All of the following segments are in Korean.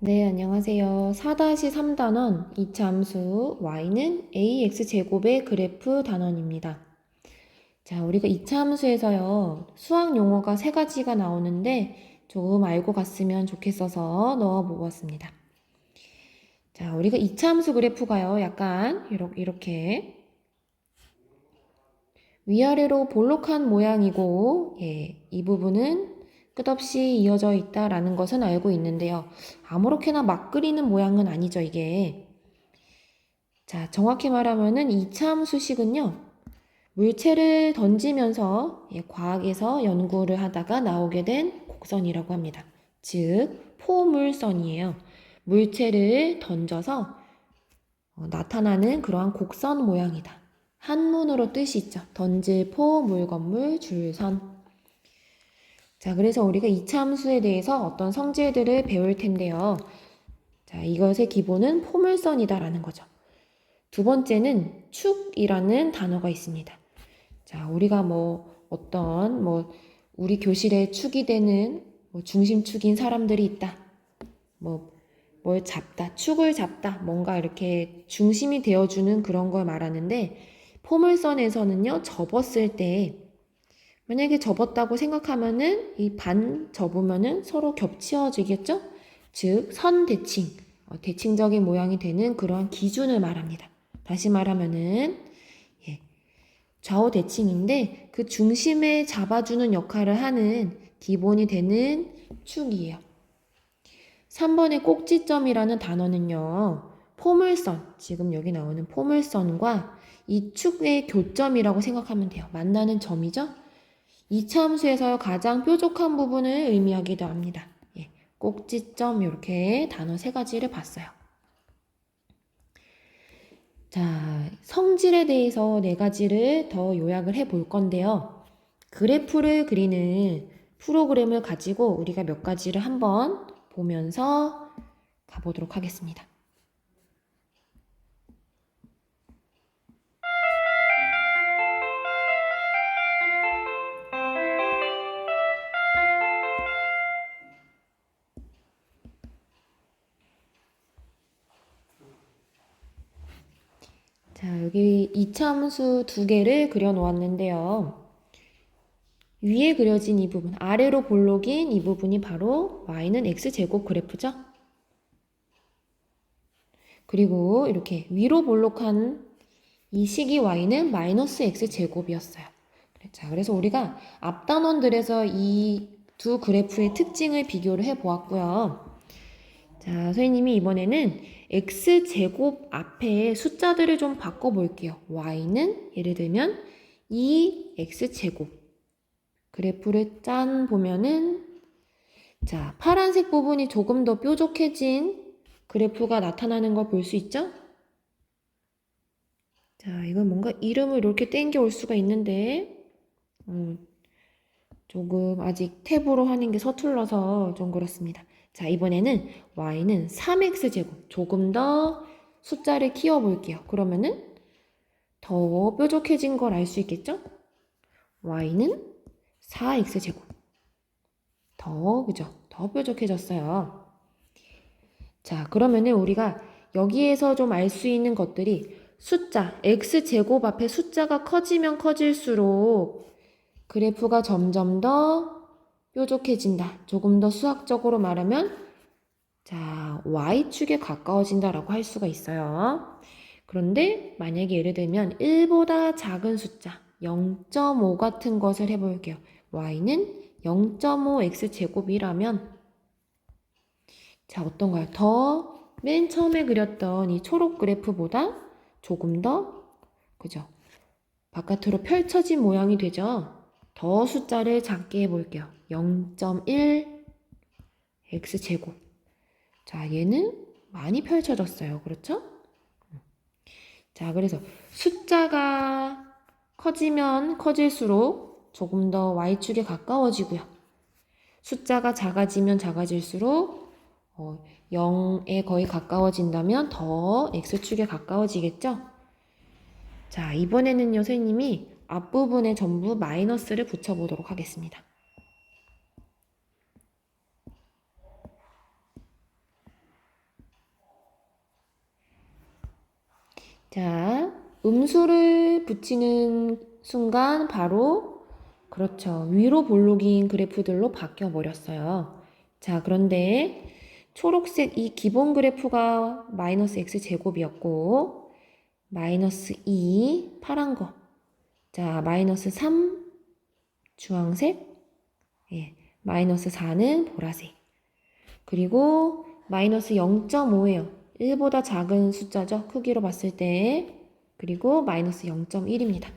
네, 안녕하세요. 4-3 단원 이차 함수 y는 ax 제곱의 그래프 단원입니다. 자, 우리가 이차 함수에서요. 수학 용어가 세 가지가 나오는데 조금 알고 갔으면 좋겠어서 넣어 보았습니다. 자, 우리가 이차 함수 그래프가요. 약간 이렇게 위아래로 볼록한 모양이고 예, 이 부분은 끝없이 이어져 있다라는 것은 알고 있는데요. 아무렇게나 막 그리는 모양은 아니죠, 이게. 자, 정확히 말하면은 이차 함수식은요. 물체를 던지면서 예, 과학에서 연구를 하다가 나오게 된 곡선이라고 합니다. 즉, 포물선이에요. 물체를 던져서 어, 나타나는 그러한 곡선 모양이다. 한문으로 뜻이 있죠. 던질 포, 물건물, 줄선. 자, 그래서 우리가 이차 함수에 대해서 어떤 성질들을 배울 텐데요. 자, 이것의 기본은 포물선이다라는 거죠. 두 번째는 축이라는 단어가 있습니다. 자, 우리가 뭐 어떤 뭐 우리 교실에 축이 되는 뭐 중심축인 사람들이 있다. 뭐 뭘 잡다, 축을 잡다, 뭔가 이렇게 중심이 되어주는 그런 걸 말하는데 포물선에서는요, 접었을 때 만약에 접었다고 생각하면은 이 반 접으면은 서로 겹치어지겠죠? 즉, 선 대칭, 어, 대칭적인 모양이 되는 그러한 기준을 말합니다. 다시 말하면은 예, 좌우 대칭인데 그 중심에 잡아주는 역할을 하는 기본이 되는 축이에요. 3번의 꼭지점이라는 단어는요. 포물선, 지금 여기 나오는 포물선과 이 축의 교점이라고 생각하면 돼요. 만나는 점이죠. 이차 함수에서 가장 뾰족한 부분을 의미하기도 합니다. 예, 꼭지점 이렇게 단어 세 가지를 봤어요. 자, 성질에 대해서 네 가지를 더 요약을 해 볼 건데요. 그래프를 그리는 프로그램을 가지고 우리가 몇 가지를 한번 보면서 가보도록 하겠습니다. 자, 여기 이차함수 두 개를 그려 놓았는데요. 위에 그려진 이 부분, 아래로 볼록인 이 부분이 바로 y는 x제곱 그래프죠? 그리고 이렇게 위로 볼록한 이 식이 y는 마이너스 x제곱이었어요. 자, 그래서 우리가 앞단원들에서 이 두 그래프의 특징을 비교를 해 보았고요. 자, 선생님이 이번에는 x제곱 앞에 숫자들을 좀 바꿔볼게요. y는 예를 들면 2x제곱 그래프를 짠 보면은 자 파란색 부분이 조금 더 뾰족해진 그래프가 나타나는 걸 볼 수 있죠? 자 이건 뭔가 이름을 이렇게 땡겨 올 수가 있는데 음, 조금 아직 탭으로 하는 게 서툴러서 좀 그렇습니다. 자, 이번에는 y는 3x제곱. 조금 더 숫자를 키워볼게요. 그러면은 더 뾰족해진 걸 알 수 있겠죠? y는 4x제곱. 더, 그죠? 더 뾰족해졌어요. 자, 그러면은 우리가 여기에서 좀 알 수 있는 것들이 숫자, x제곱 앞에 숫자가 커지면 커질수록 그래프가 점점 더 뾰족해진다. 조금 더 수학적으로 말하면 자, y축에 가까워진다라고 할 수가 있어요. 그런데 만약에 예를 들면 1보다 작은 숫자 0.5 같은 것을 해볼게요. y는 0.5x제곱이라면 자, 어떤가요? 더 맨 처음에 그렸던 이 초록 그래프보다 조금 더 그죠? 바깥으로 펼쳐진 모양이 되죠? 더 숫자를 작게 해볼게요. 0.1 x제곱. 자, 얘는 많이 펼쳐졌어요. 그렇죠? 자, 그래서 숫자가 커지면 커질수록 조금 더 y축에 가까워지고요. 숫자가 작아지면 작아질수록 어, 0에 거의 가까워진다면 더 x축에 가까워지겠죠? 자, 이번에는요, 선생님이 앞부분에 전부 마이너스를 붙여보도록 하겠습니다. 자, 음수를 붙이는 순간 바로 그렇죠. 위로 볼록인 그래프들로 바뀌어 버렸어요. 자, 그런데 초록색 이 기본 그래프가 마이너스 x 제곱이었고 마이너스 2 파란 거. 자, 마이너스 3 주황색. 예. 마이너스 4는 보라색. 그리고 마이너스 0.5예요. 1보다 작은 숫자죠. 크기로 봤을 때. 그리고 마이너스 0.1입니다.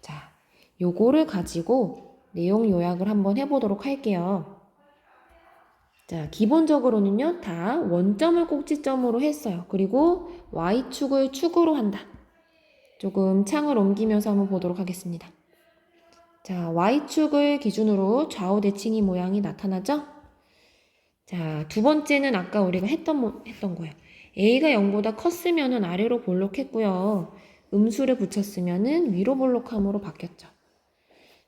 자, 요거를 가지고 내용 요약을 한번 해보도록 할게요. 자, 기본적으로는요, 다 원점을 꼭지점으로 했어요. 그리고 y축을 축으로 한다. 조금 창을 옮기면서 한번 보도록 하겠습니다. 자, y축을 기준으로 좌우 대칭이 모양이 나타나죠? 자, 두 번째는 아까 우리가 했던, 모- 했던 거예요. a가 0보다 컸으면은 아래로 볼록했고요. 음수를 붙였으면은 위로 볼록함으로 바뀌었죠.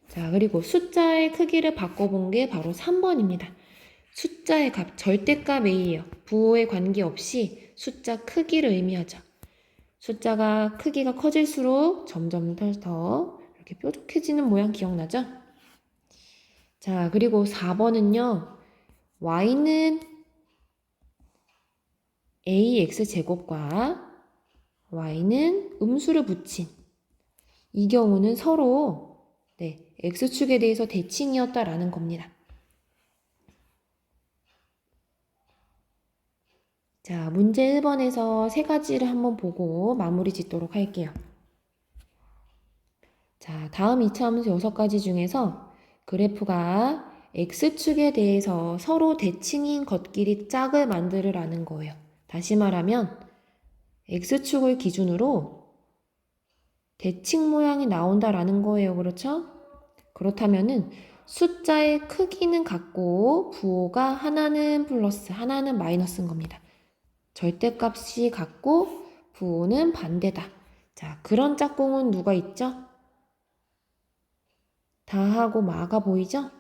자, 그리고 숫자의 크기를 바꿔본 게 바로 3번입니다. 숫자의 값, 절대값 a예요. 부호에 관계없이 숫자 크기를 의미하죠. 숫자가 크기가 커질수록 점점 더, 더 이렇게 뾰족해지는 모양 기억나죠? 자, 그리고 4번은요. Y는 ax 제곱과 y는 음수를 붙인 이 경우는 서로 네, x축에 대해서 대칭이었다라는 겁니다. 자, 문제 1번에서 세 가지를 한번 보고 마무리 짓도록 할게요. 자, 다음 이차함수 6가지 중에서 그래프가 x축에 대해서 서로 대칭인 것끼리 짝을 만들으라는 거예요. 다시 말하면 x축을 기준으로 대칭 모양이 나온다라는 거예요. 그렇죠? 그렇다면은 숫자의 크기는 같고 부호가 하나는 플러스, 하나는 마이너스인 겁니다. 절대값이 같고 부호는 반대다. 자, 그런 짝꿍은 누가 있죠? 다하고 마가 보이죠?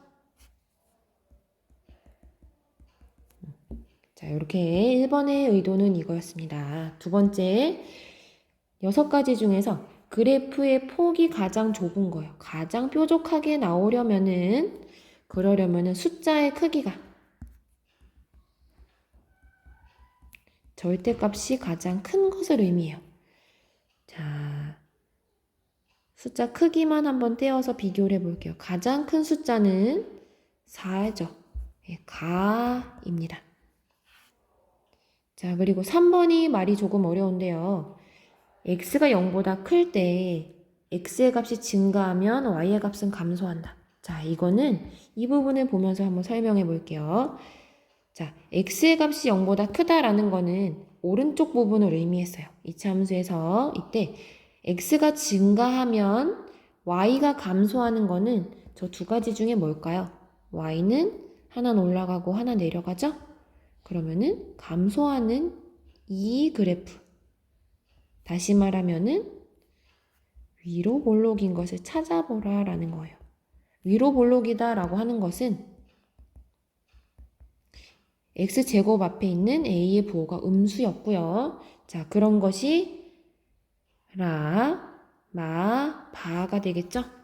자, 이렇게 1번의 의도는 이거였습니다. 두 번째, 여섯 가지 중에서 그래프의 폭이 가장 좁은 거예요. 가장 뾰족하게 나오려면은, 그러려면은 숫자의 크기가 절대값이 가장 큰 것을 의미해요. 자, 숫자 크기만 한번 떼어서 비교를 해볼게요. 가장 큰 숫자는 4죠. 예, 가입니다. 자, 그리고 3번이 말이 조금 어려운데요. x가 0보다 클 때 x의 값이 증가하면 y의 값은 감소한다. 자, 이거는 이 부분을 보면서 한번 설명해 볼게요. 자, x의 값이 0보다 크다라는 거는 오른쪽 부분을 의미했어요. 이차 함수에서 이때 x가 증가하면 y가 감소하는 거는 저 두 가지 중에 뭘까요? y는 하나는 올라가고 하나 내려가죠? 그러면은 감소하는 이 그래프. 다시 말하면은 위로 볼록인 것을 찾아보라 라는 거예요. 위로 볼록이다 라고 하는 것은 x제곱 앞에 있는 a의 부호가 음수였고요. 자, 그런 것이 라, 마, 바가 되겠죠?